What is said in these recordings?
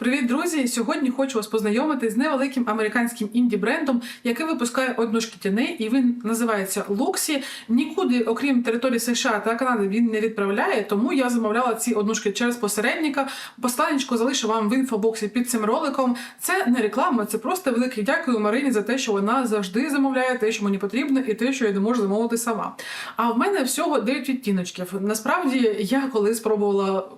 Привіт, друзі! Сьогодні хочу вас познайомити з невеликим американським інді-брендом, який випускає однушки тіней, і він називається Luxі. Нікуди, окрім території США та Канади, він не відправляє, тому я замовляла ці однушки через посередника. Посланнячко залишу вам в інфобоксі під цим роликом. Це не реклама, це просто велике дякую Марині за те, що вона завжди замовляє те, що мені потрібно, і те, що я не можу замовити сама. А в мене всього 9 відтіночків. Насправді, я коли спробувала.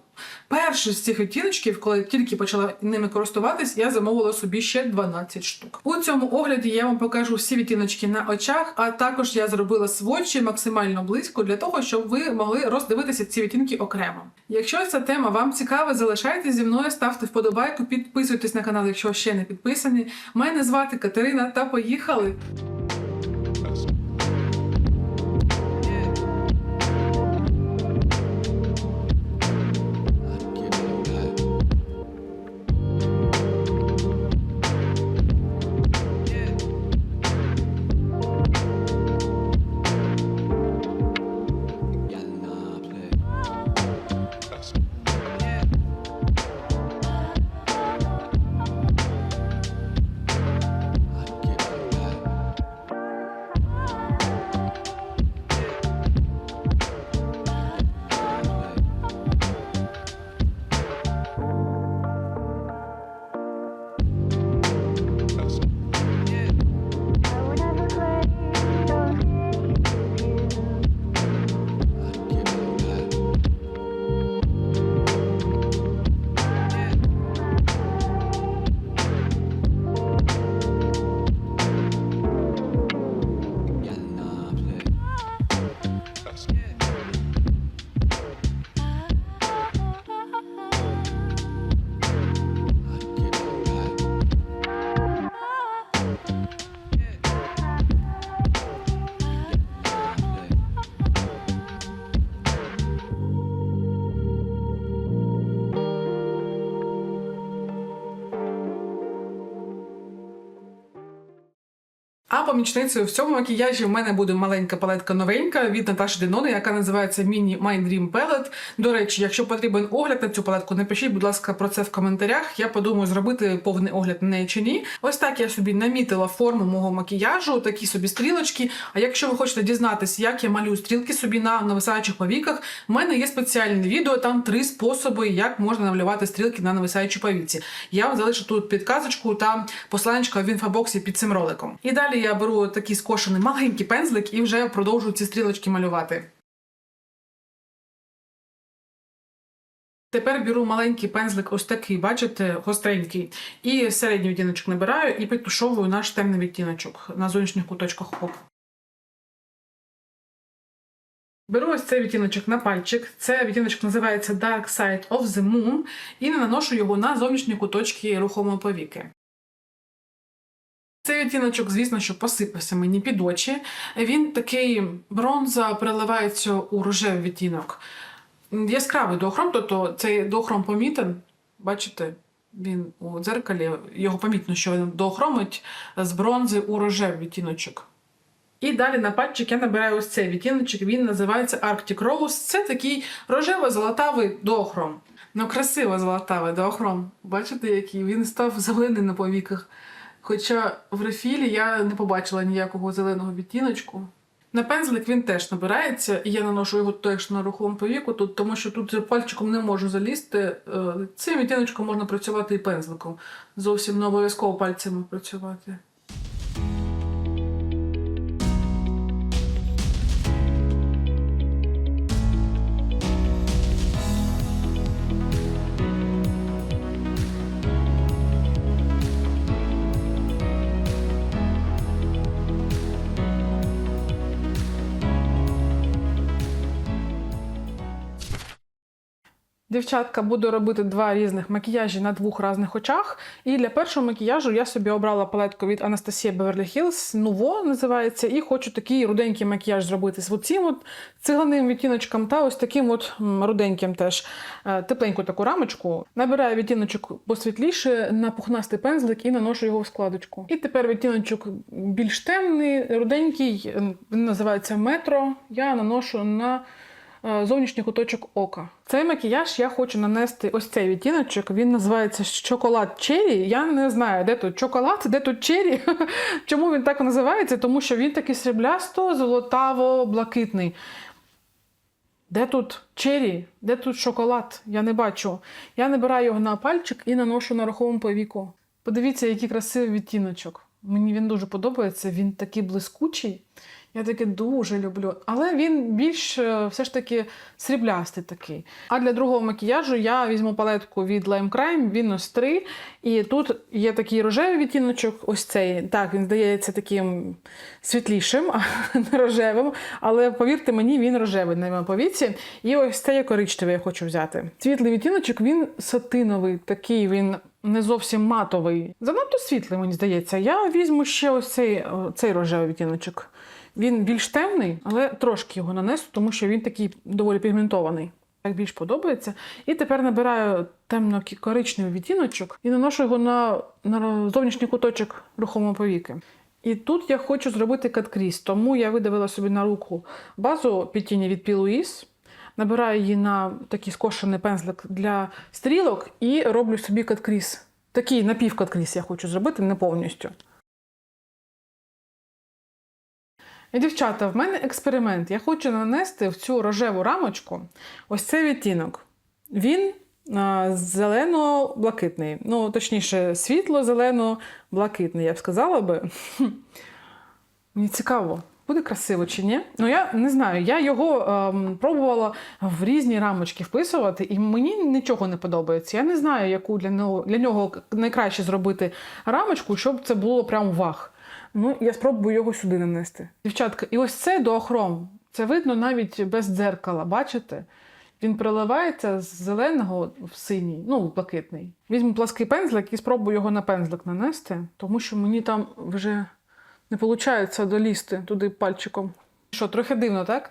Перший з цих відтіночків, коли тільки почала ними користуватись, я замовила собі ще 12 штук. У цьому огляді я вам покажу всі відтіночки на очах, а також я зробила сводчі максимально близько для того, щоб ви могли роздивитися ці відтінки окремо. Якщо ця тема вам цікава, залишайтесь зі мною, ставте вподобайку, підписуйтесь на канал, якщо ще не підписані. Мене звати Катерина та поїхали! Помічницею в цьому макіяжі в мене буде маленька палетка новенька від Наташі Денони, яка називається Mini My Dream Palette. До речі, якщо потрібен огляд на цю палетку, напишіть, будь ласка, про це в коментарях. Я подумаю зробити повний огляд на неї чи ні. Ось так я собі намітила форму мого макіяжу, такі собі стрілочки. А якщо ви хочете дізнатися, як я малюю стрілки собі на нависаючих повіках, в мене є спеціальне відео, там три способи, як можна намалювати стрілки на нависаючій повіці. Я вам залишу тут підказочку та посланечко в інфобоксі під цим роликом. І далі я беру такий скошений маленький пензлик і вже продовжую ці стрілочки малювати. Тепер беру маленький пензлик, ось такий, бачите, гостренький, і середній відтіночок набираю і підтушовую наш темний відтіночок на зовнішніх куточках ока. Беру ось цей відтіночок на пальчик. Це відтіночок називається Dark Side of the Moon, і наношу його на зовнішні куточки рухомої повіки. Цей відтіночок, звісно, що посипався мені під очі. Він такий бронза переливається у рожевий відтінок. Яскравий доохром, тобто цей доохром помітен. Бачите, він у дзеркалі, його помітно, що він доохромить з бронзи у рожевий відтіночок. І далі на пальчик я набираю ось цей відтіночок, він називається Arctic Rose. Це такий рожево-золотавий доохром. Ну, красиво золотавий доохром. Бачите, який? Він став зелений на повіках. Хоча в рефілі я не побачила ніякого зеленого відтіночку. На пензлик він теж набирається, і я наношу його теж на рухом повіку, тут, тому що тут пальчиком не можу залізти. Е, Цим відтіночком можна працювати і пензликом. Зовсім не обов'язково пальцями працювати. Дівчатка, буду робити два різних макіяжі на двох різних очах. І для першого макіяжу я собі обрала палетку від Anastasia Beverly Hills, Nuvo називається, і хочу такий руденький макіяж зробити з оцим от циганим відтіночком та ось таким от руденьким теж Е, тепленьку таку рамочку. Набираю відтіночок посвітліше на пухнастий пензлик і наношу його в складочку. І тепер відтіночок більш темний, руденький, він називається метро. Я наношу на е, зовнішній куточок ока. Цей макіяж я хочу нанести ось цей відтіночок. Він називається шоколад черрі. Я не знаю, де тут шоколад, де тут черрі. Чому він так називається? Тому що він такий сріблясто, золотаво, блакитний. Де тут черрі? Де тут шоколад? Я не бачу. Я набираю його на пальчик і наношу на руховому повіку. Подивіться, який красивий відтіночок. Мені він дуже подобається. Він такий блискучий. Я таке дуже люблю. Але він більш е, все ж таки сріблястий такий. А для другого макіяжу я візьму палетку від Lime Crime, він ось 3. І тут є такий рожевий відтіночок, ось цей. Так, він здається таким світлішим, а не рожевим. Але повірте мені, він рожевий на моєму повіці. І ось цей коричневий я хочу взяти. Світлий відтіночок, він сатиновий, такий він. Не зовсім матовий. Занадто світлий, мені здається. Я візьму ще ось цей, цей рожевий відтіночок. Він більш темний, але трошки його нанесу, тому що він такий доволі пігментований. Так більш подобається. І тепер набираю темно-коричневий відтіночок і наношу його на, на зовнішній куточок рухомого повіки. І тут я хочу зробити каткріс, тому я видавила собі на руку базу під тіні від P. Набираю її на такий скошений пензлик для стрілок і роблю собі каткріс. Такий напівкаткріс я хочу зробити, не повністю. Дівчата, в мене експеримент. Я хочу нанести в цю рожеву рамочку ось цей відтінок. Він зелено-блакитний. Ну, точніше, світло-зелено-блакитний, я б сказала би. Мені цікаво, буде красиво чи ні. Ну, я не знаю. Я його ем, пробувала в різні рамочки вписувати, і мені нічого не подобається. Я не знаю, яку для нього, для нього найкраще зробити рамочку, щоб це було прям вах. Ну, я спробую його сюди нанести. Дівчатка, і ось це доохром. Це видно навіть без дзеркала, бачите? Він переливається з зеленого в синій, ну, в блакитний. Візьму плаский пензлик і спробую його на пензлик нанести, тому що мені там вже не виходить долізти туди пальчиком. Що, трохи дивно, так?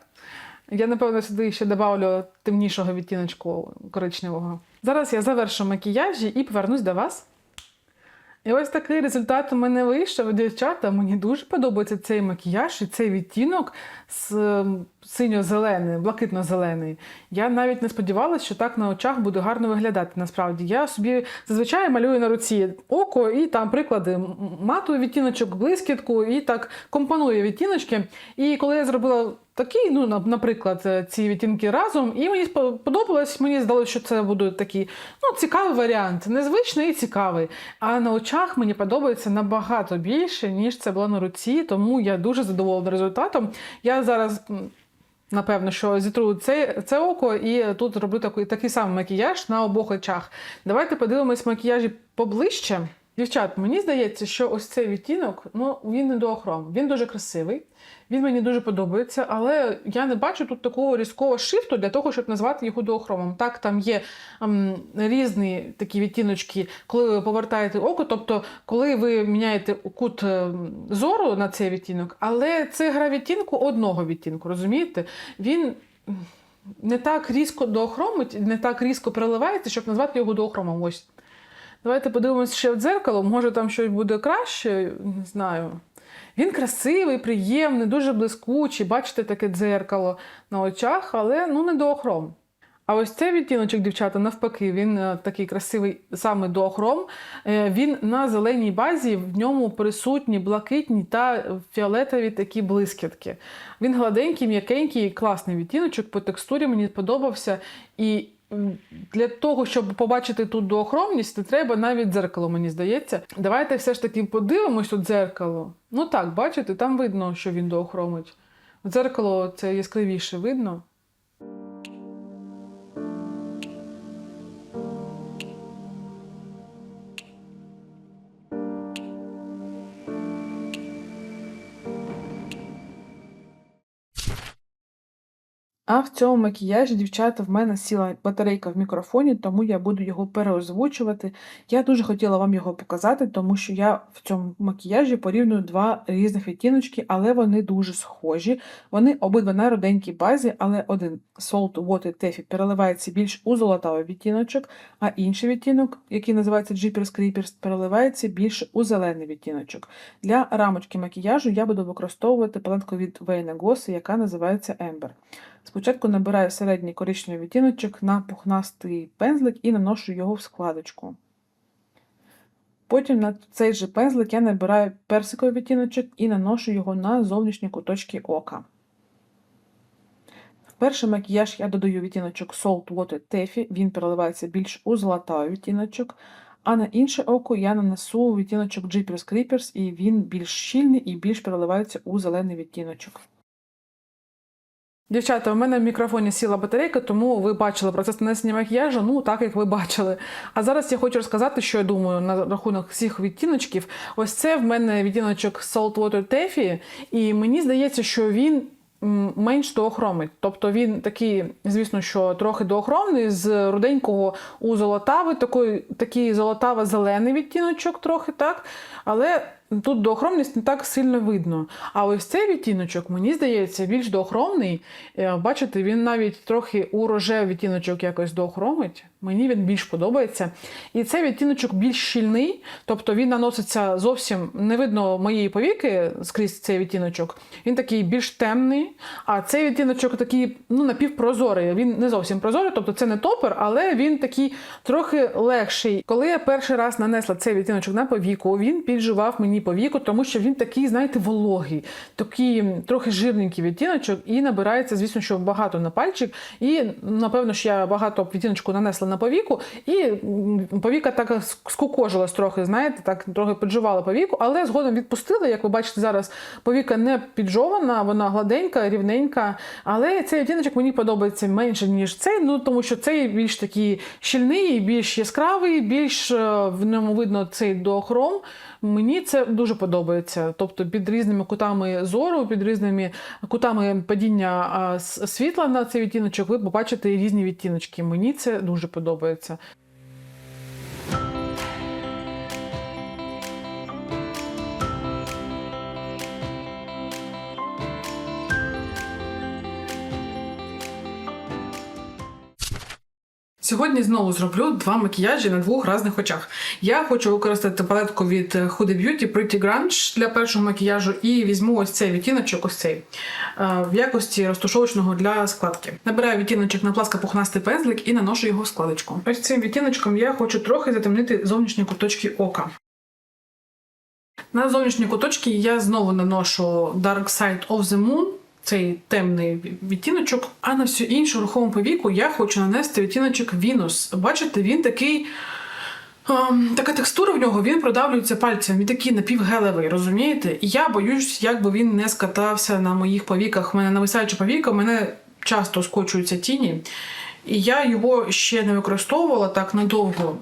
Я, напевно, сюди ще добавлю темнішого відтіночку коричневого. Зараз я завершу макіяжі і повернусь до вас. І ось такий результат у мене вийшов. Дівчата, мені дуже подобається цей макіяж і цей відтінок з ем, синьо-зелений, блакитно-зелений. Я навіть не сподівалася, що так на очах буде гарно виглядати. Насправді я собі зазвичай малюю на руці око і там приклади м- матовий відтіночок, блискітку і так компоную відтіночки. І коли я зробила такий, ну, наприклад, е, ці відтінки разом, і мені спо- подобалось, мені здалося, що це буде такий ну, цікавий варіант, незвичний і цікавий. А на очах мені подобається набагато більше, ніж це було на руці, тому я дуже задоволена результатом. Я зараз. Напевно, що зітру це, це око і тут роблю такий, такий самий макіяж на обох очах. Давайте подивимось макіяжі поближче. Дівчат, мені здається, що ось цей відтінок, ну він не доохром. Він дуже красивий, він мені дуже подобається, але я не бачу тут такого різкого шрифту для того, щоб назвати його доохромом. Так, там є ем, різні такі відтіночки, коли ви повертаєте око, тобто коли ви міняєте кут ем, зору на цей відтінок, але це гра відтінку одного відтінку, розумієте? Він. Не так різко доохромить, не так різко переливається, щоб назвати його доохромом. Ось. Давайте подивимося ще в дзеркало, може там щось буде краще, не знаю. Він красивий, приємний, дуже блискучий. Бачите таке дзеркало на очах, але ну не доохром. А ось цей відтіночок, дівчата, навпаки, він е, такий красивий саме доохром. Е, Він на зеленій базі, в ньому присутні блакитні та фіолетові такі блискітки. Він гладенький, м'якенький, класний відтіночок, по текстурі мені сподобався. І для того, щоб побачити тут доохромність, не треба навіть дзеркало, мені здається. Давайте все ж таки подивимось у дзеркало. Ну так, бачите, там видно, що він доохромить. Дзеркало це яскравіше видно. А в цьому макіяжі, дівчата, в мене сіла батарейка в мікрофоні, тому я буду його переозвучувати. Я дуже хотіла вам його показати, тому що я в цьому макіяжі порівнюю два різних відтіночки, але вони дуже схожі. Вони обидва на руденькій базі, але один Salt Water Taffy переливається більш у золотавий відтіночок, а інший відтінок, який називається Jeepers Creepers, переливається більше у зелений відтіночок. Для рамочки макіяжу я буду використовувати палетку від Вейна Госи, яка називається Ember. Спочатку набираю середній коричневий відтіночок на пухнастий пензлик і наношу його в складочку. Потім на цей же пензлик я набираю персиковий відтіночок і наношу його на зовнішні куточки ока. Перший макіяж я додаю відтіночок Salt Water Taffy, він переливається більш у золотавий відтіночок, а на інше око я нанесу відтіночок Jeepers Creepers, і він більш щільний і більш переливається у зелений відтіночок. Дівчата, у мене в мікрофоні сіла батарейка, тому ви бачили процес нанесення макіяжу, ну так як ви бачили. А зараз я хочу розказати, що я думаю на рахунок всіх відтіночків. Ось це в мене відтіночок Saltwater Taffy, і мені здається, що він менш доохромить. Тобто він такий, звісно, що трохи доохромний, з руденького у золотавий, такий, такий золотаво-зелений відтіночок, трохи так. Але тут доохромність не так сильно видно. А ось цей відтіночок, мені здається, більш доохромний. Е, Бачите, він навіть трохи у рожевий відтіночок якось доохромить. Мені він більш подобається. І цей відтіночок більш щільний, тобто він наноситься зовсім не видно моєї повіки скрізь цей відтіночок. Він такий більш темний, а цей відтіночок такий ну, напівпрозорий. Він не зовсім прозорий, тобто це не топер, але він такий трохи легший. Коли я перший раз нанесла цей відтіночок на повіку, він підживав мені повіку, тому що він такий, знаєте, вологий, такий трохи жирненький відтіночок, і набирається, звісно, що багато на пальчик. І напевно, що я багато відтіночку нанесла на повіку, і повіка так скукожилась трохи, знаєте, так трохи підживала повіку, але згодом відпустила. Як ви бачите, зараз повіка не піджована, вона гладенька, рівненька. Але цей відтіночок мені подобається менше, ніж цей, ну тому що цей більш такий щільний, більш яскравий, більш е, в ньому видно цей доохром. Мені це дуже подобається. Тобто під різними кутами зору, під різними кутами падіння світла на цей відтіночок, ви побачите різні відтіночки. Мені це дуже подобається. Сьогодні знову зроблю два макіяжі на двох різних очах. Я хочу використати палетку від Huda Beauty Pretty Grunge для першого макіяжу і візьму ось цей відтіночок, ось цей е, в якості розтушовочного для складки. Набираю відтіночок на пласкопухнастий пензлик і наношу його в складочку. Ось цим відтіночком я хочу трохи затемнити зовнішні куточки ока. На зовнішні куточки я знову наношу Dark Side of the Moon, цей темний відтіночок, а на всю іншу рухому повіку я хочу нанести відтіночок Venus. Бачите, він такий. ем, така текстура в нього, він продавлюється пальцем, він такий напівгелевий, розумієте? І я боюсь, як би він не скатався на моїх повіках. У мене нависаюча повіка, в мене часто скочуються тіні. І я його ще не використовувала так надовго.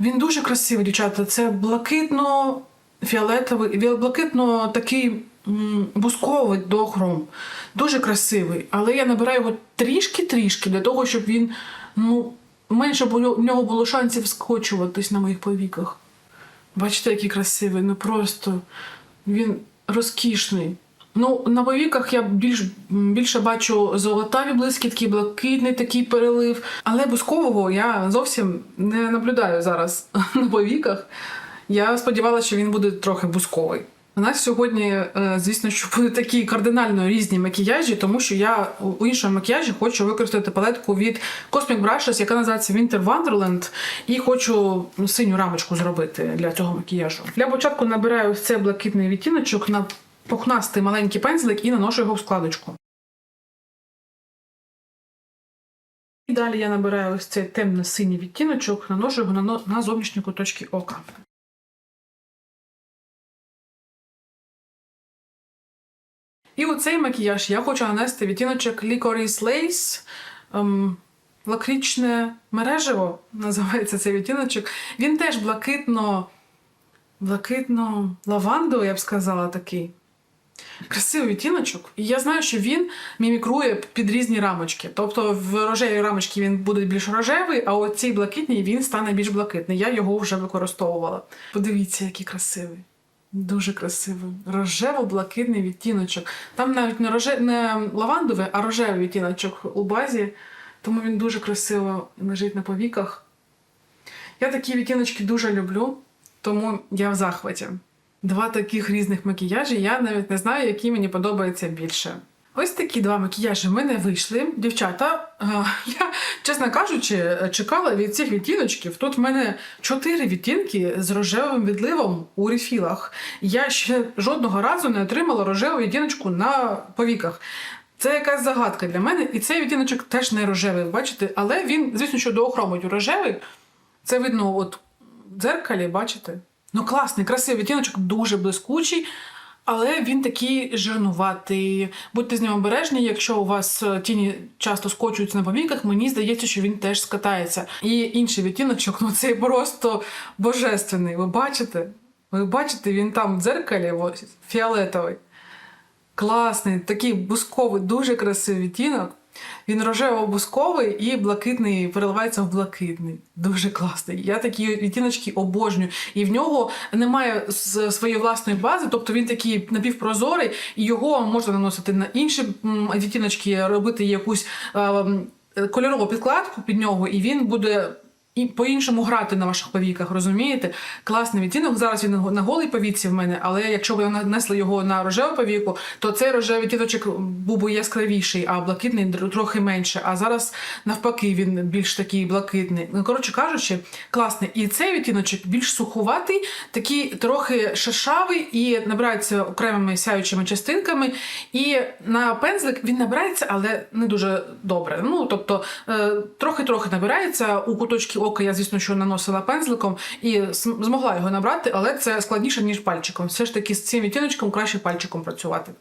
Він дуже красивий, дівчата. Це блакитно фіолетовий, блакитно такий бусковий дохром. Дуже красивий. Але я набираю його трішки-трішки для того, щоб він ну, менше в нього було шансів скочуватись на моїх повіках. Бачите, який красивий, ну просто він розкішний. Ну, на повіках я більш, більше бачу золотаві блискітки, блакитний такий перелив. Але бускового я зовсім не наблюдаю зараз на повіках. Я сподівалася, що він буде трохи бусковий. У нас сьогодні, е, звісно, що будуть такі кардинально різні макіяжі, тому що я у іншому макіяжі хочу використати палетку від Cosmic Brushes, яка називається Winter Wonderland, і хочу синю рамочку зробити для цього макіяжу. Для початку набираю ось цей блакитний відтіночок на пухнастий маленький пензлик і наношу його в складочку. І далі я набираю ось цей темно-синій відтіночок, наношу його на зовнішні куточки ока. І у цей макіяж я хочу нанести відтіночок Licorice Lace. Ем, лакрічне мережево називається цей відтіночок. Він теж блакитно, блакитно лавандовий, я б сказала, такий. Красивий відтіночок. І я знаю, що він мімікрує під різні рамочки. Тобто в рожевій рамочці він буде більш рожевий, а у цій блакитній він стане більш блакитний. Я його вже використовувала. Подивіться, який красивий. Дуже красивий. Рожево-блакитний відтіночок. Там навіть не, роже... не лавандовий, а рожевий відтіночок у базі, тому він дуже красиво лежить на повіках. Я такі відтіночки дуже люблю, тому я в захваті. Два таких різних макіяжі, я навіть не знаю, який мені подобається більше. Ось такі два макіяжі в мене вийшли. Дівчата, е, я, чесно кажучи, чекала від цих відтіночків. Тут в мене чотири відтінки з рожевим відливом у рефілах. Я ще жодного разу не отримала рожеву відтіночку на повіках. Це якась загадка для мене, і цей відтіночок теж не рожевий, бачите, але він, звісно, що доохромить у рожевий. Це видно от в дзеркалі, бачите? Ну, класний, красивий відтіночок, дуже блискучий, але він такий жирнуватий. Будьте з ним обережні, якщо у вас е, тіні часто скочуються на помійках, мені здається, що він теж скатається. І інший відтіночок, ну цей просто божественний. Ви бачите? Ви бачите, він там в дзеркалі ось, фіолетовий. Класний, такий бусковий, дуже красивий відтінок. Він рожево-бусковий і блакитний переливається в блакитний. Дуже класний. Я такі відтіночки обожнюю. І в нього немає своєї власної бази, тобто він такий напівпрозорий, і його можна наносити на інші відтіночки, робити якусь кольорову підкладку під нього, і він буде. І по-іншому грати на ваших повіках, розумієте? Класний відтінок. Зараз він на голій повіці в мене, але якщо ви нанесли його на рожеву повіку, то цей рожевий відтіночок був би яскравіший, а блакитний трохи менше. А зараз навпаки він більш такий блакитний. Ну, коротше кажучи, класний. І цей відтіночок більш сухуватий, такий трохи шершавий і набирається окремими сяючими частинками. І на пензлик він набирається, але не дуже добре. Ну тобто е, трохи-трохи набирається у куточки ока. Я, звісно, що наносила пензликом і змогла його набрати, але це складніше ніж пальчиком. Все ж таки з цим відтіночком краще пальчиком працювати.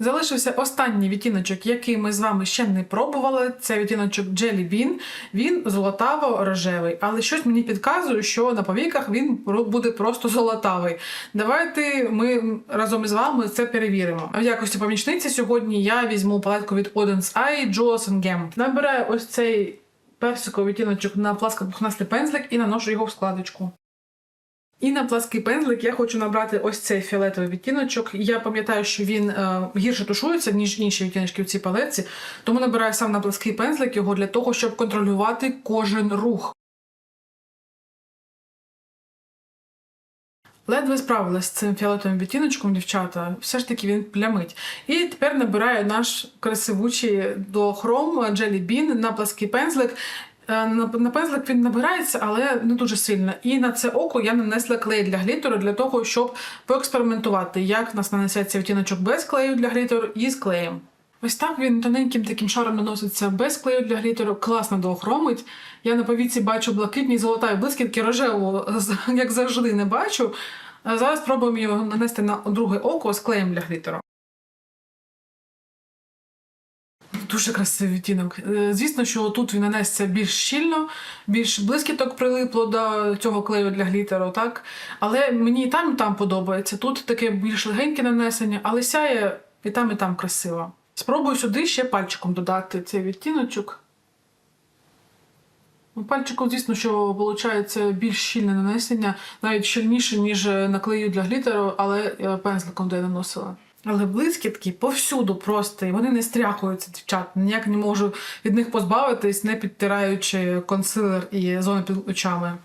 Залишився останній відтіночок, який ми з вами ще не пробували. Це відтіночок Jelly Bean. Він золотаво-рожевий, але щось мені підказує, що на повіках він буде просто золотавий. Давайте ми разом із вами це перевіримо. В якості помічниці сьогодні я візьму палетку від Audience Eye Jules Gem. Набираю ось цей персиковий відтіночок на пласкопухнастий пензлик і наношу його в складочку. І на плаский пензлик я хочу набрати ось цей фіолетовий відтіночок. Я пам'ятаю, що він е, гірше тушується, ніж інші відтіночки в цій палетці, тому набираю сам на плаский пензлик його для того, щоб контролювати кожен рух. Ледве справилась з цим фіолетовим відтіночком, дівчата. Все ж таки він плямить. І тепер набираю наш красивучий до хром Jelly Bean на плаский пензлик. Е, На, пензлик він набирається, але не дуже сильно. І на це око я нанесла клей для глітеру для того, щоб поекспериментувати, як в нас нанесеться відтіночок без клею для глітеру і з клеєм. Ось так він тоненьким таким шаром наноситься без клею для глітеру, класно доохромить. Я на повіці бачу блакитні золота і блискітки, рожевого, як завжди, не бачу. Зараз спробуємо його нанести на друге око з клеєм для глітеру. Дуже красивий відтінок. Е, Звісно, що тут він нанесеться більш щільно, більш блискіток прилипло до цього клею для глітеру, так? Але мені і там, і там подобається. Тут таке більш легеньке нанесення, але сяє і там, і там красиво. Спробую сюди ще пальчиком додати цей відтіночок. Пальчиком, звісно, що виходить більш щільне нанесення, навіть щільніше, ніж на клею для глітеру, але пензликом де я наносила. Але блискітки повсюду просто, і вони не стряхуються, дівчат. Ніяк не можу від них позбавитись, не підтираючи консилер і зону під очами.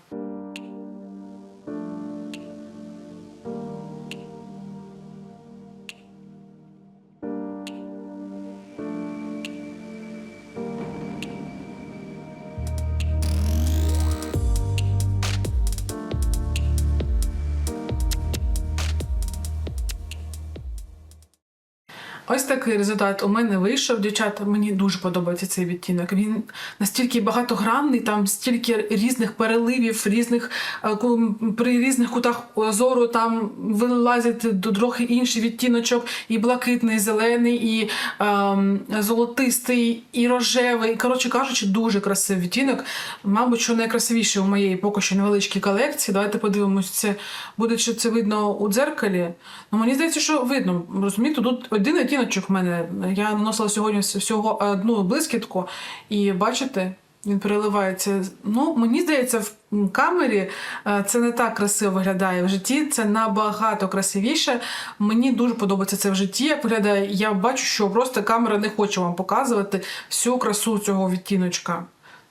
Ось такий результат у мене вийшов. Дівчата, мені дуже подобається цей відтінок. Він настільки багатогранний, там стільки різних переливів, різних е, при різних кутах зору там вилазить трохи інший відтіночок, і блакитний, і зелений, і ем, золотистий, і рожевий. Коротше кажучи, дуже красивий відтінок. Мабуть, що найкрасивіший у моєї поки що невеличкій колекції. Давайте подивимось, це буде чи це видно у дзеркалі. Ну мені здається, що видно. Розумієте, тут один відтіночок в мене. Я наносила сьогодні всього одну блискітку, і бачите, Він переливається. Ну, мені здається, в камері е, це не так красиво виглядає. В житті це набагато красивіше. Мені дуже подобається це в житті, як виглядає. Я бачу, що просто камера не хоче вам показувати всю красу цього відтіночка.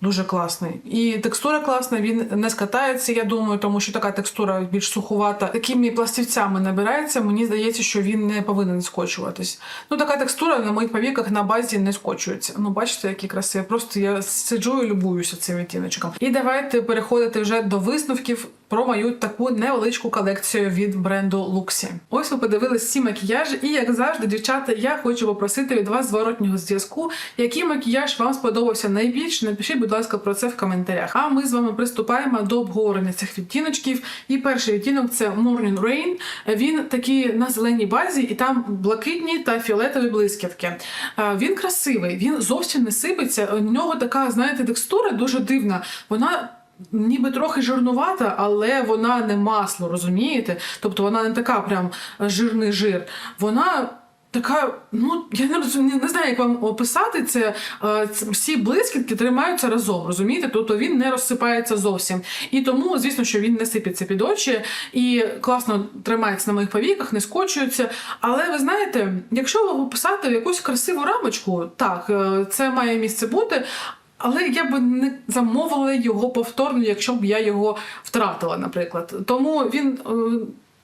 Дуже класний. І текстура класна, він не скатається, я думаю, тому що така текстура більш сухувата. Такими пластівцями набирається. Мені здається, що він не повинен скочуватись. Ну, така текстура на моїх повіках на базі не скочується. Ну, бачите, які красиві. Просто я сиджу і любуюся цим відтіночком. І давайте переходити вже до висновків про мою таку невеличку колекцію від бренду Luxie. Ось ви подивились всі макіяжі, і як завжди, дівчата, я хочу попросити від вас зворотнього зв'язку, який макіяж вам сподобався найбільше. Напишіть, будь ласка, про це в коментарях. А ми з вами приступаємо до обговорення цих відтіночків. І перший відтінок це Morning Rain. Він такий на зеленій базі, і там блакитні та фіолетові блискітки. Він красивий, він зовсім не сипеться. У нього така, знаєте, текстура дуже дивна. Вона. Ніби трохи жирнувата, але вона не масло, розумієте? Тобто вона не така прям жирний жир. Вона така, ну я не розумію, не знаю, як вам описати це. Е, Всі блискітки тримаються разом, розумієте? Тобто він не розсипається зовсім. І тому, звісно, що він не сипеться під очі і класно тримається на моїх повіках, не скочується. Але ви знаєте, якщо описати в якусь красиву рамочку, так, е, це має місце бути. Але я би не замовила його повторно, якщо б я його втратила, наприклад. Тому він е,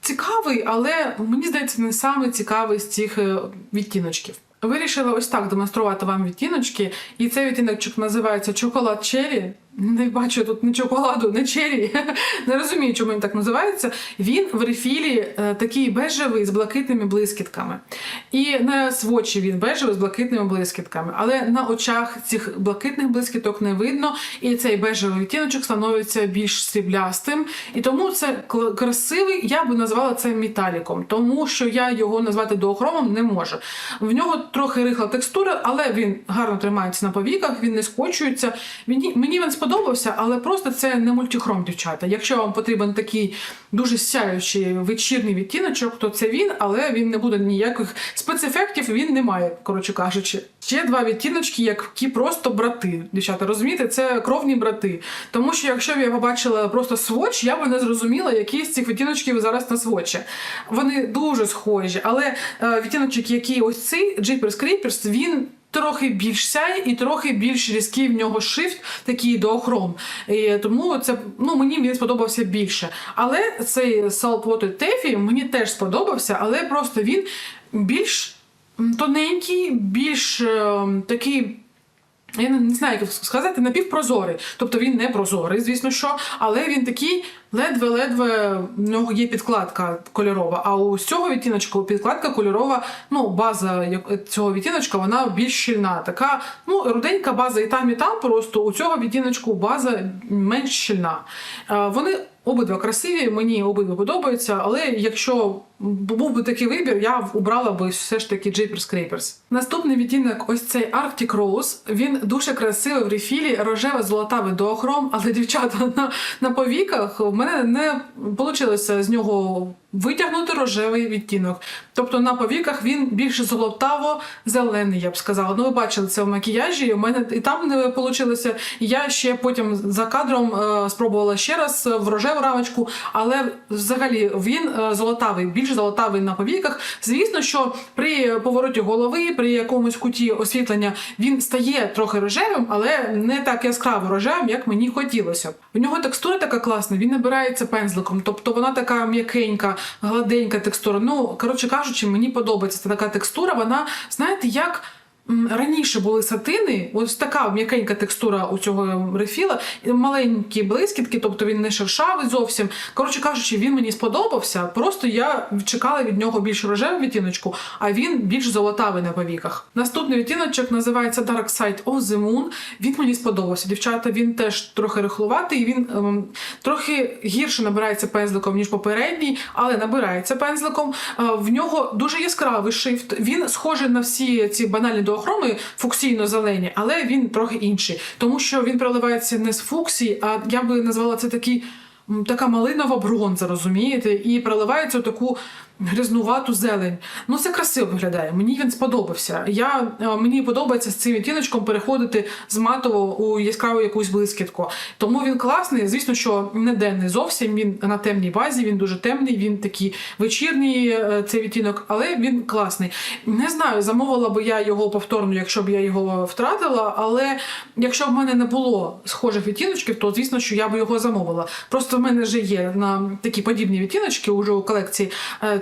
цікавий, але мені здається, не саме цікавий з цих е, відтіночків. Вирішила ось так демонструвати вам відтіночки, і цей відтіночок називається Чоколад Черрі. Не бачу тут ні чоколаду, ні черрі. Не розумію, чому він так називається. Він в рефілі е, такий бежевий з блакитними блискітками. І на свочі він бежевий з блакитними блискітками. Але на очах цих блакитних блискіток не видно, і цей бежевий відтіночок становиться більш сріблястим. І тому це красивий, я би назвала це металіком, тому що я його назвати доохромом не можу. В нього трохи рихла текстура, але він гарно тримається на повіках, він не скочується. Мені, він сподобався, але просто це не мультихром, дівчата. Якщо вам потрібен такий дуже сяючий вечірній відтіночок, то це він, але він не буде ніяких спецефектів, він не має, коротше кажучи. Ще два відтіночки, які просто брати. Дівчата, розумієте, це кровні брати. Тому що якщо б я побачила просто своч, я би не зрозуміла, які з цих відтіночків зараз на свочі. Вони дуже схожі, але е, відтіночок, який ось цей Jeepers Creepers, він. Трохи більш сяй і трохи більш різкий в нього шифт, такий доохром. І тому це ну мені він сподобався більше. Але цей Saltwater Тефі мені теж сподобався, але просто він більш тоненький, більш е, такий. Я не, знаю, як сказати, напівпрозорий. Тобто він не прозорий, звісно що, але він такий ледве-ледве в нього є підкладка кольорова. А у цього відтіночку підкладка кольорова, ну, база цього відтіночка, вона більш щільна. Така, ну, руденька база і там, і там, просто у цього відтіночку база менш щільна. Вони обидва красиві, мені обидва подобаються, але якщо був би такий вибір, я обрала би все ж таки Jeepers Creepers. Наступний відтінок, ось цей Arctic Rose. Він дуже красивий в рефілі, рожево золотавий доохром, але дівчата на, на повіках в мене не вийшло з нього витягнути рожевий відтінок. Тобто на повіках він більше золотаво-зелений, я б сказала. Ну, ви бачили це в макіяжі. У мене і там не вийшло. Я ще потім за кадром е, спробувала ще раз в рожеву рамочку, але взагалі він е, золотавий, більш золотавий на повіках. Звісно, що при повороті голови, при якомусь куті освітлення він стає трохи рожевим, але не так яскраво рожевим, як мені хотілося. У нього текстура така класна, він набирається пензликом, тобто вона така м'якенька, гладенька текстура. Ну, коротше кажучи, мені подобається така текстура. Вона, знаєте, як. Раніше були сатини, ось така м'якенька текстура у цього рефіла, маленькі блискітки, тобто він не шершавий зовсім. Коротше кажучи, він мені сподобався. Просто я чекала від нього більш рожеву відтіночку, а він більш золотавий на повіках. Наступний відтіночок називається Dark Side of the Moon. Він мені сподобався. Дівчата, він теж трохи рихлуватий, він ем, трохи гірше набирається пензликом, ніж попередній, але набирається пензликом. Е, в нього дуже яскравий шрифт. Він схожий на всі ці банальні доохроми фуксійно-зелені, але він трохи інший, тому що він проливається не з фуксії, а я би назвала це такий. Така малинова бронза, розумієте, і проливається таку грязнувату зелень. Ну це красиво виглядає. Мені він сподобався. Я е, мені подобається з цим відтіночком переходити з матового у яскраву якусь блискітку. Тому він класний. Звісно, що не денний зовсім. Він на темній базі, він дуже темний. Він такий вечірній е, цей відтінок, але він класний. Не знаю, замовила би я його повторно, якщо б я його втратила. Але якщо б в мене не було схожих відтіночків, то звісно, що я б його замовила. Просто в мене вже є на такі подібні відтіночки уже у колекції.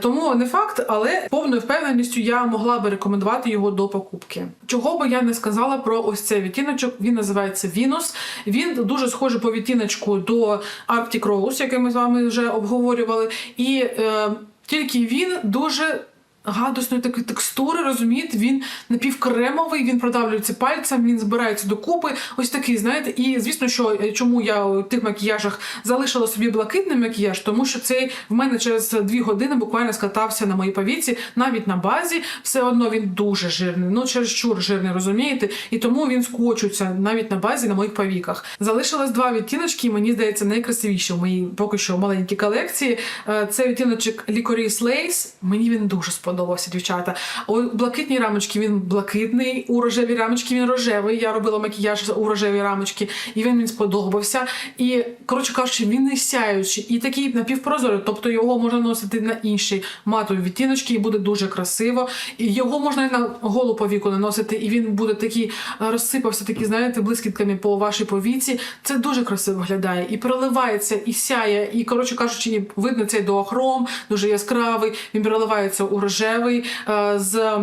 Тому не факт, але повною впевненістю я могла би рекомендувати його до покупки. Чого би я не сказала про ось цей відтіночок, він називається Venus. Він дуже схожий по відтіночку до Arctic Rose, який ми з вами вже обговорювали. І е, тільки він дуже. Гадосної такої текстури, розумієте, він напівкремовий, він продавлюється пальцем, він збирається докупи. Ось такий, знаєте. І звісно, що е, чому я у тих макіяжах залишила собі блакитний макіяж, тому що цей в мене через дві години буквально скатався на моїй повіці, навіть на базі. Все одно він дуже жирний, ну через чур жирний, розумієте? І тому він скочується навіть на базі на моїх повіках. Залишилось два відтіночки, і мені здається, найкрасивіші в моїй поки що маленькій колекції. Е, Це відтіночок Licorice Lace. Мені він дуже сподобався, дівчата. У блакитній рамочці він блакитний, у рожевій рамочці він рожевий. Я робила макіяж у рожевій рамочці, і він мені сподобався. І коротше кажучи, він не сяючий і такий напівпрозорий, тобто його можна носити на інші матові відтіночки, і буде дуже красиво. І його можна і на голу повіку наносити, і він буде такий е, розсипався, такі, знаєте, блискітками по вашій повіці. Це дуже красиво виглядає. І переливається, і сяє, і коротше кажучи, видно цей доохром, дуже яскравий. Він переливається у рожевий, е, з е,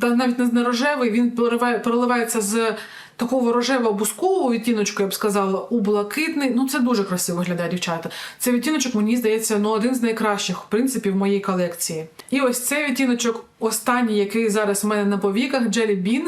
навіть не з рожевий, він переливає- переливається з. Такого рожево-бускового відтіночку, я б сказала, у блакитний. Ну це дуже красиво виглядає, дівчата. Цей відтіночок, мені здається, ну один з найкращих, в принципі, в моїй колекції. І ось цей відтіночок, останній, який зараз у мене на повіках, Jelly Bean,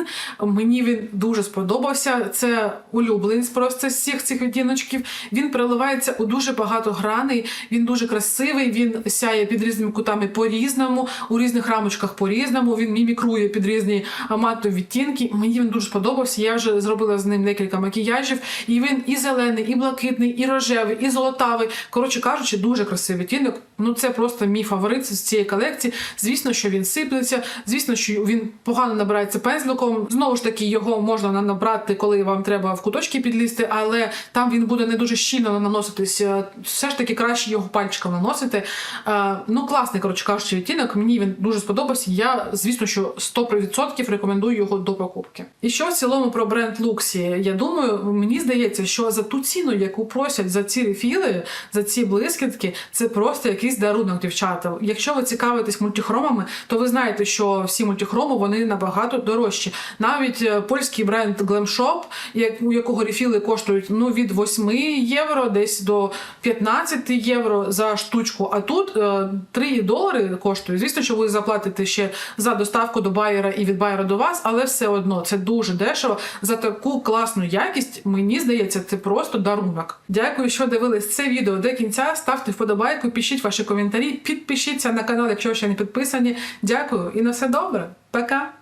мені він дуже сподобався. Це улюбленець просто з всіх цих відтіночків. Він переливається у дуже багато граней. Він дуже красивий. Він сяє під різними кутами по-різному, у різних рамочках по-різному. Він мімікрує під різні матові відтінки. Мені він дуже сподобався. Я вже зробила з ним декілька макіяжів. І він і зелений, і блакитний, і рожевий, і золотавий. Коротше кажучи, дуже красивий відтінок. Ну це просто мій фаворит з цієї колекції. Звісно, що він сиплеться. Звісно, що він погано набирається пензликом. Знову ж таки, його можна набрати, коли вам треба в куточки підлізти, але там він буде не дуже щільно наноситись. Е, Все ж таки краще його пальчиком наносити. Е, Ну, класний, коротше кажучи, відтінок. Мені він дуже сподобався. Я, звісно, що 100% рекомендую його до покупки. І що в цілому про бренд Luxie? Я думаю, мені здається, що за ту ціну, яку просять за ці рефіли, за ці блискітки, це просто якийсь дарунок, дівчата. Якщо ви цікавитесь мультихромами, то ви знаєте, що всі мультихроми вони набагато дорожчі. Навіть е, польський бренд Glam Shop, як- у якого рефіли коштують ну від 8 євро, десь до 15 євро за штучку. А тут е, 3 долари коштує. Звісно, що ви заплатите ще за доставку до байера і від байера до вас, але все одно це дуже дешево. За таку класну якість, мені здається, це просто дарунок. Дякую, що дивились це відео до кінця. Ставте вподобайку, пишіть ваші коментарі, підпишіться на канал, якщо ще не підписані. Дякую і на все добре. Пока!